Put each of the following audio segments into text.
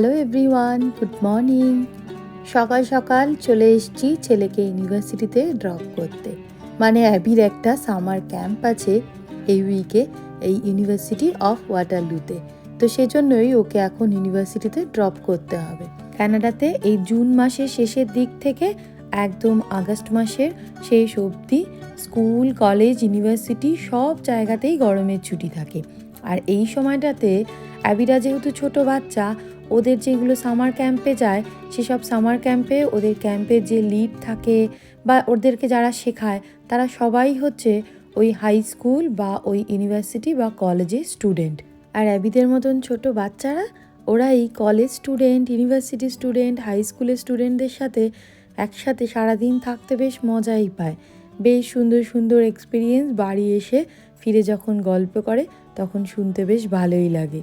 Hello everyone, good morning. সকাল সকাল চলে এসেছি ছেলেকে ইউনিভার্সিটিতে ড্রপ করতে। মানে অ্যাবির একটা সামার ক্যাম্প আছে এই উইকে, এই ইউনিভার্সিটি অফ ওয়াটারলুতে। তো সেজন্যই ওকে এখন ইউনিভার্সিটিতে ড্রপ করতে হবে। কানাডাতে এই জুন মাসের শেষের দিক থেকে একদম আগস্ট মাসের শেষ অবধি স্কুল, কলেজ, ইউনিভার্সিটি সব জায়গাতেই গরমের ছুটি থাকে। আর এই সময়টাতে অ্যাবিরা যেহেতু ছোট বাচ্চা ওদের যেগুলো সামার ক্যাম্পে যায়, সেসব সামার ক্যাম্পে ওদের ক্যাম্পের যে লিড থাকে বা ওদেরকে যারা শেখায়, তারা সবাই হচ্ছে ওই হাই স্কুল বা ওই ইউনিভার্সিটি বা কলেজের স্টুডেন্ট আর অ্যাবিদের মতন ছোট বাচ্চারা, ওরা এই college student university student high স্কুলের স্টুডেন্টদের সাথে একসাথে সারাদিন থাকতে বেশ মজাই পায়। বেশ সুন্দর সুন্দর এক্সপিরিয়েন্স বাড়ি এসে ফিরে যখন গল্প করে, তখন শুনতে বেশ ভালোই লাগে।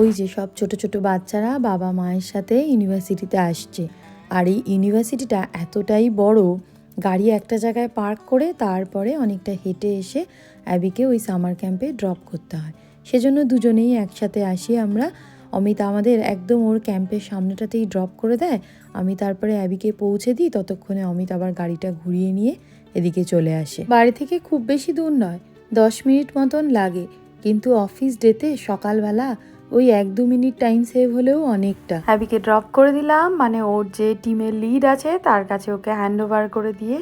ওই যে সব ছোট ছোট বাচ্চারা বাবা মায়ের সাথে ইউনিভার্সিটিতে আসছে। আর এই ইউনিভার্সিটিটা এতটাই বড়, গাড়ি একটা জায়গায় পার্ক করে তারপরে অনেকটা হেঁটে এসে অ্যাবিকে ওই সামার ক্যাম্পে ড্রপ করতে হয়। সেজন্য দুজনেই একসাথে আসি আমরা। অমিত আমাদের একদম ওর ক্যাম্পের সামনেটাতেই ড্রপ করে দেয়। আমি তারপরে অ্যাবিকে পৌঁছে দিই, ততক্ষণে অমিত আবার গাড়িটা ঘুরিয়ে নিয়ে এদিকে চলে আসে। বাড়ি থেকে খুব বেশি দূর নয়, দশ মিনিট মতন লাগে। কিন্তু অফিস ডেতে সকালবেলা ওই এক দু মিনিট টাইম সেভ হলেও অনেকটা। হ্যাবিকে ড্রপ করে দিলাম মানে ওর যে টিমের লিড আছে তার কাছে ওকে হ্যান্ড ওভার করে দিয়ে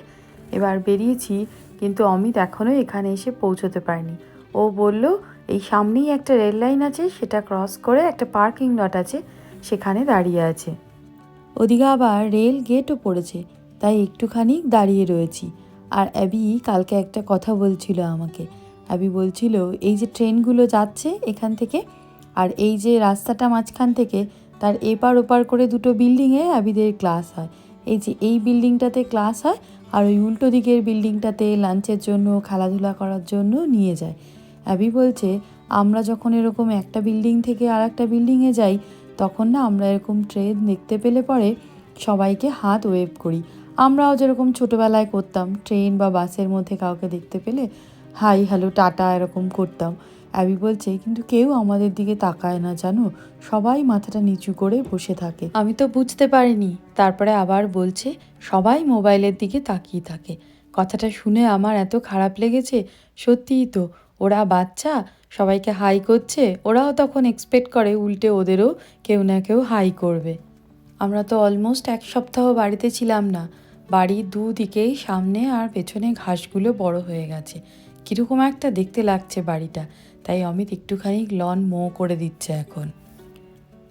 এবার বেরিয়েছি। কিন্তু অমিত এখনও এখানে এসে পৌঁছতে পারেনি। ও বলল এই সামনেই একটা রেল লাইন আছে সেটা ক্রস করে একটা পার্কিং লট আছে সেখানে দাঁড়িয়ে আছে। ওদিকে আবার রেল গেটও পড়েছে তাই একটুখানি দাঁড়িয়ে রয়েছি। আর অ্যাবি কালকে একটা কথা বলছিল আমাকে। অ্যাবি বলছিল এই যে ট্রেনগুলো যাচ্ছে এখান থেকে আর এই যে রাস্তাটা মাঝখান থেকে, তার এপার ওপার করে দুটো বিল্ডিংয়ে অ্যাবিদের ক্লাস হয়। এই যে এই বিল্ডিংটাতে ক্লাস হয় আর ওই উল্টো দিকের বিল্ডিংটাতে লাঞ্চের জন্য, খেলাধুলা করার জন্য নিয়ে যায়। অ্যাবি বলছে, আমরা যখন এরকম একটা বিল্ডিং থেকে আর একটা বিল্ডিংয়ে যাই, তখন না আমরা এরকম ট্রেন দেখতে পেলে পরে সবাইকে হাত ওয়েভ করি। আমরাও যেরকম ছোটোবেলায় করতাম, ট্রেন বা বাসের মধ্যে কাউকে দেখতে পেলে, হাই, হ্যালো, টাটা, এরকম করতাম। অ্যাবি বলছে, কিন্তু কেউ আমাদের দিকে তাকায় না, জানো? সবাই মাথাটা নিচু করে বসে থাকে। আমি তো বুঝতে পারিনি। তারপরে আবার বলছে, সবাই মোবাইলের দিকে তাকিয়ে থাকে। কথাটা শুনে আমার এত খারাপ লেগেছে, সত্যিই তো। ওরা বাচ্চা, সবাইকে হাই করছে, ওরাও তখন এক্সপেক্ট করে উল্টে ওদেরও কেউ না কেউ হাই করবে। আমরা তো অলমোস্ট এক সপ্তাহ বাড়িতে ছিলাম না। বাড়ির দুদিকেই সামনে আর পেছনে ঘাসগুলো বড় হয়ে গেছে। কীরকম একটা দেখতে লাগছে বাড়িটা। তাই অমিত একটুখানি লন মো করে দিচ্ছে এখন।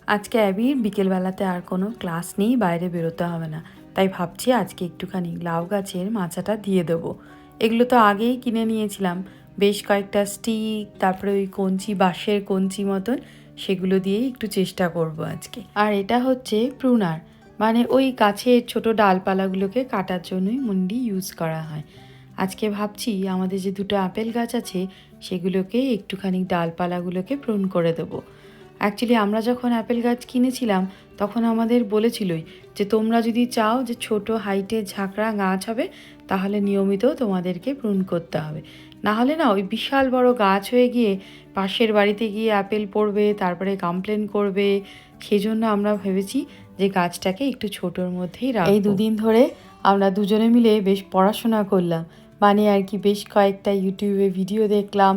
আজকে অ্যাবির বিকেলবেলাতে আর কোনো ক্লাস নেই, বাইরে বেরোতে হবে না। তাই ভাবছি আজকে একটুখানি লাউ গাছের মাচাটা দিয়ে দেবো। এগুলো তো আগেই কিনে নিয়েছিলাম। বেশ কয়েকটা স্টিক, তারপরে ওই কঞ্চি, বাঁশের কঞ্চি মতন, সেগুলো দিয়েই একটু চেষ্টা করব আজকে। আর এটা হচ্ছে প্রুনার। মানে ওই গাছের ছোট ডালপালাগুলোকে কাটার জন্যই মুন্ডি ইউজ করা হয়। আজকে ভাবছি আমাদের যে দুটো আপেল গাছ আছে, সেগুলোকে একটুখানি ডালপালাগুলোকে প্রুন করে দেবো। অ্যাকচুয়ালি আমরা যখন অ্যাপেল গাছ কিনেছিলাম, তখন আমাদের বলেছিলই যে, তোমরা যদি চাও যে ছোট হাইটে ঝাঁকড়া গাছ হবে, তাহলে নিয়মিত তোমাদেরকে প্রুন করতে হবে। না হলে না, ওই বিশাল বড় গাছ হয়ে গিয়ে পাশের বাড়িতে গিয়ে অ্যাপেল পড়বে, তারপরে কমপ্লেন করবে। সেজন্য আমরা ভেবেছি যে, গাছটাকে একটু ছোটোর মধ্যেই রাখ এই দুদিন ধরে আমরা দুজনে মিলে বেশ পড়াশোনা করলাম। মানে আর কি বেশ কয়েকটা ইউটিউবে ভিডিও দেখলাম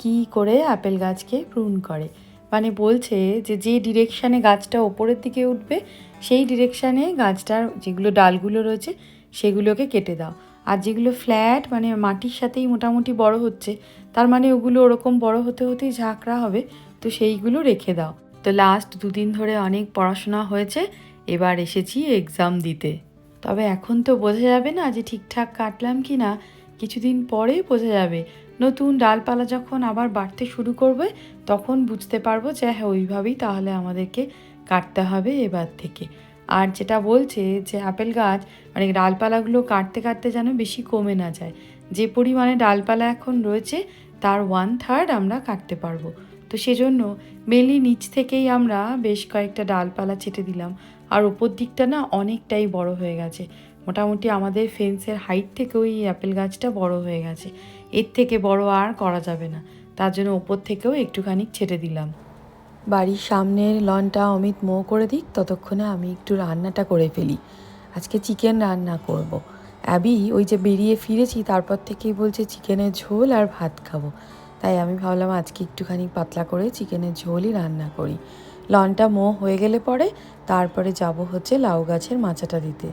কি করে অ্যাপেল গাছকে প্রুন করে। মানে বলছে যে যে ডিরেকশানে গাছটা ওপরের দিকে উঠবে, সেই ডিরেকশানে গাছটার যেগুলো ডালগুলো রয়েছে, সেগুলোকে কেটে দাও। আর যেগুলো ফ্ল্যাট মানে মাটির সাথেই মোটামুটি বড় হচ্ছে, তার মানে ওগুলো ওরকম বড় হতে হতেই ঝাঁকড়া হবে, তো সেইগুলো রেখে দাও। তো লাস্ট দুদিন ধরে অনেক পড়াশোনা হয়েছে, এবার এসেছি এক্সাম দিতে। তবে এখন তো বোঝা যাবে না যে ঠিকঠাক কাটলাম কি না কিছুদিন পরে বোঝা যাবে। নতুন ডালপালা যখন আবার বাড়তে শুরু করবে, তখন বুঝতে পারব যে হ্যাঁ ওইভাবেই তাহলে আমাদেরকে কাটতে হবে এবার থেকে। আর যেটা বলছে যে আপেল গাছ মানে ডালপালাগুলো কাটতে কাটতে যেন বেশি কমে না যায়। যে পরিমাণে ডালপালা এখন রয়েছে, তার ওয়ান থার্ড আমরা কাটতে পারব। তো সেজন্য মেনলি নিচ থেকেই আমরা বেশ কয়েকটা ডালপালা ছেটে দিলাম। আর ওপর দিকটা না অনেকটাই বড় হয়ে গেছে। মোটামুটি আমাদের ফেন্সের হাইট থেকেও ওই অ্যাপেল গাছটা বড় হয়ে গেছে। এর থেকে বড় আর করা যাবে না। তার জন্য ওপর থেকেও একটুখানি ছেড়ে দিলাম। বাড়ির সামনের লনটা অমিত মো করে দিক, ততক্ষণে আমি একটু রান্নাটা করে ফেলি। আজকে চিকেন রান্না করব। অ্যাবি ওই যে বেরিয়ে ফিরেছি, তারপর থেকেই বলছে চিকেনের ঝোল আর ভাত খাব। তাই আমি ভাবলাম আজকে একটুখানি পাতলা করে চিকেনের ঝোলই রান্না করি। লনটা মো হয়ে গেলে পরে তারপরে যাব হচ্ছে লাউ গাছের মাচাটা দিতে।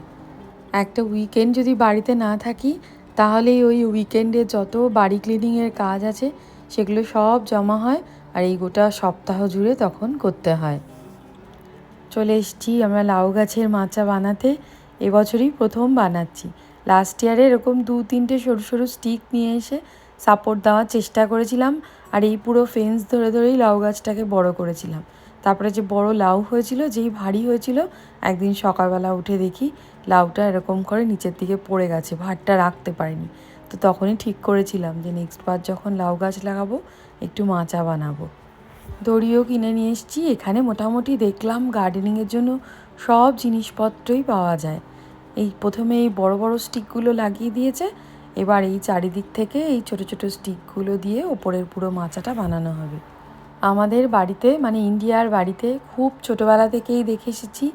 একটা উইকেন্ড যদি বাড়িতে না থাকি, তাহলে ওই উইকেন্ডে যত বাড়ি ক্লিনিংয়ের কাজ আছে, সেগুলো সব জমা হয় আর এই গোটা সপ্তাহ জুড়ে তখন করতে হয়। চলে এসছি আমরা লাউ গাছের মাচা বানাতে। এবছরই প্রথম বানাচ্ছি। লাস্ট ইয়ারে এরকম দু তিনটে সরু সরু স্টিক নিয়ে এসে সাপোর্ট দেওয়ার চেষ্টা করেছিলাম আর এই পুরো ফেন্স ধরে ধরেই লাউ গাছটাকে বড় করেছিলাম। তারপরে যে বড় লাউ হয়েছিল, যেই ভারী হয়েছিল, একদিন সকালবেলা উঠে দেখি লাউটা এরকম করে নিচের দিকে পড়ে গেছে ভাতটা রাখতে পারিনি। তো তখনই ঠিক করেছিলাম যে নেক্সট বার যখন লাউ গাছ লাগাবো, একটু মাচা বানাবো। দড়িও কিনে নিয়ে এসেছি, এখানে মোটামুটি দেখলাম গার্ডেনিংয়ের জন্য সব জিনিসপত্রই পাওয়া যায়। এই প্রথমে এই বড় বড় স্টিকগুলো লাগিয়ে দিয়েছে, এবার এই চারিদিক থেকে এই ছোট ছোট স্টিকগুলো দিয়ে ওপরের পুরো মাচাটা বানানো হবে। আমাদের বাড়িতে মানে ইন্ডিয়ার বাড়িতে খুব ছোটোবেলা থেকেই দেখে এসেছি।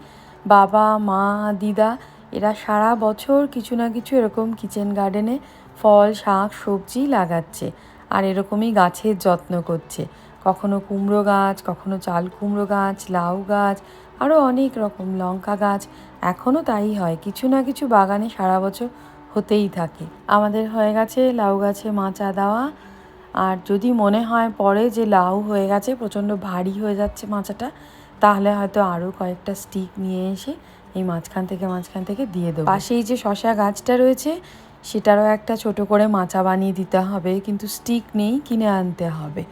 বাবা, মা, দিদা, এরা সারা বছর কিছু না কিছু এরকম কিচেন গার্ডেনে ফল, শাক, সবজি লাগাচ্ছে আর এরকমই গাছের যত্ন করছে। কখনো কুমড়ো গাছ, কখনো চাল কুমড়ো গাছ, লাউ গাছ আরও অনেক রকম লঙ্কা গাছ। এখনও তাই হয়, কিছু না কিছু বাগানে সারা বছর হতেই থাকে। আমাদের হয়ে গেছে লাউ গাছে মাচা দেওয়া আর যদি মনে হয় পরে যে লাউ হয়ে গেছে, প্রচণ্ড ভারী হয়ে যাচ্ছে মাচাটা তাহলে হয়তো আরও কয়েকটা স্টিক নিয়ে এসে এই মাঝখান থেকে মাঝখান থেকে দিয়ে দেবো। পাশেই যে শশা গাছটা রয়েছে, সেটারও একটা ছোট করে মাচা বানিয়ে দিতে হবে, কিন্তু স্টিক নেই, কিনে আনতে হবে।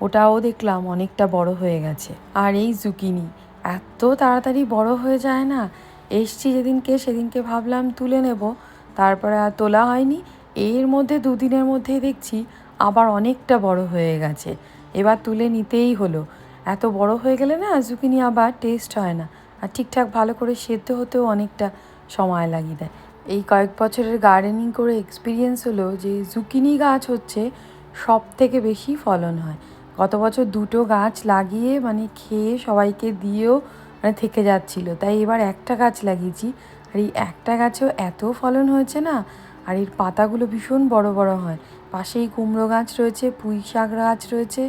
ওটাও দেখলাম অনেকটা বড় হয়ে গেছে। আর এই জুকিনি এত তাড়াতাড়ি বড় হয়ে যায় না? এসছি যেদিনকে, সেদিনকে ভাবলাম তুলে নেব, তারপরে আর তোলা হয়নি। এর মধ্যে দুদিনের মধ্যেই দেখছি আবার অনেকটা বড় হয়ে গেছে। এবার তুলে নিতেই হলো। এত বড় হয়ে গেলে না জুকিনি আবার টেস্ট হয় না। আর ঠিকঠাক ভালো করে সেদ্ধ হতেও অনেকটা সময় লাগিয়ে দেয়। এই কয়েক বছরের গার্ডেনিং করে এক্সপিরিয়েন্স হলো যে জুকিনি গাছ হচ্ছে সব থেকে বেশি ফলন হয়। গত বছর দুটো গাছ লাগিয়ে মানে খেয়ে সবাইকে দিয়েও মানে থেকে যাচ্ছিল। তাই এবার একটা গাছ লাগিয়েছি। আর এই একটা গাছেও এত ফলন হয়েছে না, আর এর পাতাগুলো ভীষণ বড় বড় হয়। পাশেই কুমড়ো গাছ রয়েছে পুঁই শাক গাছ রয়েছে।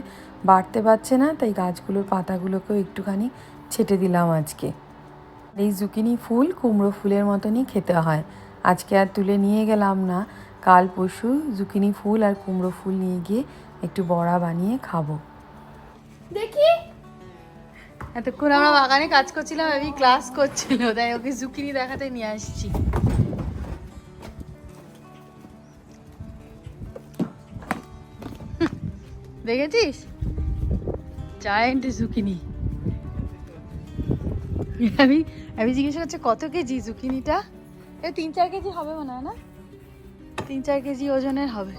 বাড়তে পারছে না তাই গাছগুলোর পাতাগুলোকেও একটুখানি ছেটে দিলাম আজকে। এই জুকিনি ফুল কুমড়ো ফুলের মতনই খেতে হয়। আজকে আর তুলে নিয়ে গেলাম না। কাল পরশু জুকিনি ফুল আর কুমড়ো ফুল নিয়ে গিয়ে একটু বড়া বানিয়ে খাব। দেখি। এতক্ষণ আমরা বাগানে কাজ করছিলাম আমি ক্লাস করছিল তাই ওকে জুকিনি দেখাতে নিয়ে আসছি। দেখেছিস? জায়েন্ট জুকিনি আমি আমি জিজ্ঞেস করছে কত কেজি জুকিনিটা এ তিন চার কেজি হবে মনে হয় না? তিন চার কেজি ওজনের হবে।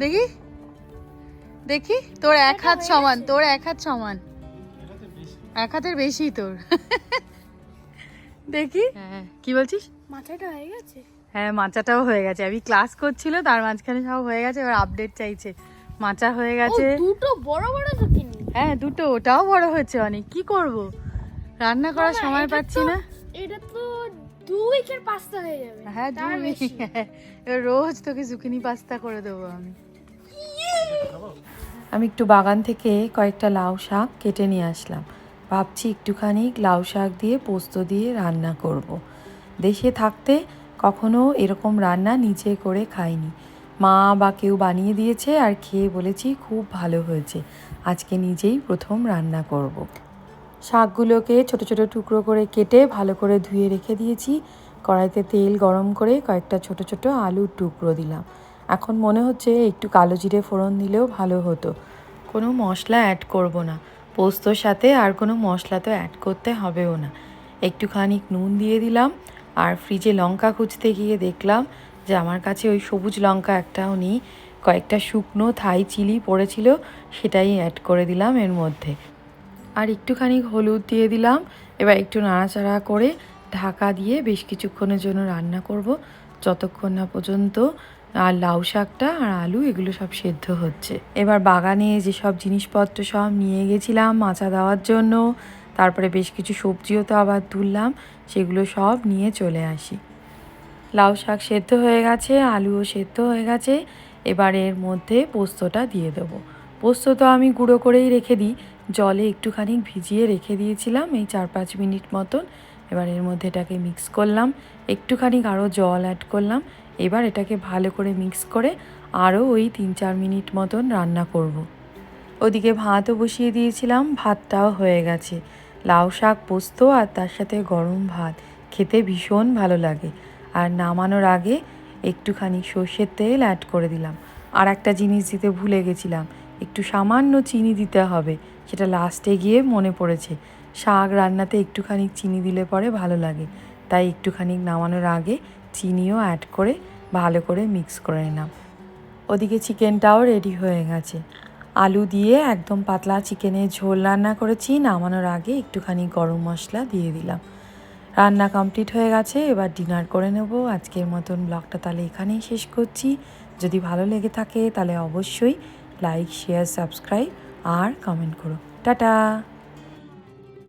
দেখি? দেখি? তোর এক হাত সমান তোর এক হাত সমান। এক হাতের বেশি তোর। দেখি? হ্যাঁ কি বলছিস? মাথাটা হয়ে গেছে? হ্যাঁ মাচাটাও হয়ে গেছে। আমি ক্লাস করছিল তার মাঝখানে সব হয়ে গেছে এবার আপডেট চাইছে। মাচা হয়ে গেছে। দুটো বড় বড় জুকিনি হ্যাঁ দুটো ওটাও বড় হয়েছে অনেক। কি করব? রান্না করার সময় পাচ্ছি না। এটা তো দু উইকের পাস্তা হয়ে যাবে। হ্যাঁ বেশি। রোজ তোকে জুকিনি পাস্তা করে দেবো আমি। আমি একটু বাগান থেকে কয়েকটা লাউ শাক কেটে নিয়ে আসলাম। ভাবছি একটুখানি লাউ শাক দিয়ে পোস্ত দিয়ে রান্না করব। দেশে থাকতে কখনো এরকম রান্না নিজে করে খাইনি। মা বা কেউ বানিয়ে দিয়েছে আর খেয়ে বলেছি খুব ভালো হয়েছে। আজকে নিজেই প্রথম রান্না করব। শাকগুলোকে ছোট ছোট টুকরো করে কেটে ভালো করে ধুয়ে রেখে দিয়েছি। কড়াইতে তেল গরম করে কয়েকটা ছোট ছোট আলুর টুকরো দিলাম। এখন মনে হচ্ছে একটু কালো জিরে ফোড়ন দিলেও ভালো হতো। কোনো মশলা অ্যাড করব না। পোস্তর সাথে আর কোনো মশলা তো অ্যাড করতে হবেও না। একটুখানি নুন দিয়ে দিলাম। আর ফ্রিজে লঙ্কা খুঁজতে গিয়ে দেখলাম যে আমার কাছে ওই সবুজ লঙ্কা একটাও নেই কয়েকটা শুকনো থাই চিলি পড়েছিল, সেটাই অ্যাড করে দিলাম এর মধ্যে। আর একটুখানি হলুদ দিয়ে দিলাম, এবার একটু নাড়াচাড়া করে ঢাকা দিয়ে বেশ কিছুক্ষণের জন্য রান্না করব। যতক্ষণ না পর্যন্ত আর লাউ শাকটা আর আলু এগুলো সব সেদ্ধ হচ্ছে। এবার বাগানে যেসব জিনিসপত্র সব নিয়ে গেছিলাম মাচা দেওয়ার জন্য, তারপরে বেশ কিছু সবজিও তো আবার তুললাম, সেগুলো সব নিয়ে চলে আসি। লাউ শাক সেদ্ধ হয়ে গেছে, আলুও সেদ্ধ হয়ে গেছে। এবার এর মধ্যে পোস্তটা দিয়ে দেবো। পোস্ত তো আমি গুঁড়ো করেই রেখে দিই। জলে একটুখানি ভিজিয়ে রেখে দিয়েছিলাম এই চার পাঁচ মিনিট মতন। এবার এর মধ্যে এটাকে মিক্স করলাম। একটুখানি আরও জল অ্যাড করলাম। এবার এটাকে ভালো করে মিক্স করে আরও ওই তিন চার মিনিট মতন রান্না করব। ওদিকে ভাতও বসিয়ে দিয়েছিলাম, ভাতটাও হয়ে গেছে। লাউ শাক, পোস্ত আর তার সাথে গরম ভাত। খেতে ভীষণ ভালো লাগে। আর নামানোর আগে একটুখানি সর্ষের তেল অ্যাড করে দিলাম। আর একটা জিনিস দিতে ভুলে গেছিলাম, একটু সামান্য চিনি দিতে হবে, সেটা লাস্টে গিয়ে মনে পড়েছে। শাক রান্নাতে একটুখানি চিনি দিলে পরে ভালো লাগে, তাই একটুখানি নামানোর আগে চিনিও অ্যাড করে ভালো করে মিক্স করে নিলাম। ওদিকে চিকেনটাও রেডি হয়ে গেছে। আলু দিয়ে একদম পাতলা চিকেনের ঝোল রান্না করেছি, নামানোর আগে একটুখানি গরম মশলা দিয়ে দিলাম। রান্না কমপ্লিট হয়ে গেছে, এবার ডিনার করে নেব। আজকের মতন ব্লগটা তাহলে এখানেই শেষ করছি। যদি ভালো লেগে থাকে তাহলে অবশ্যই লাইক, শেয়ার, সাবস্ক্রাইব আর কমেন্ট করো। টাটা!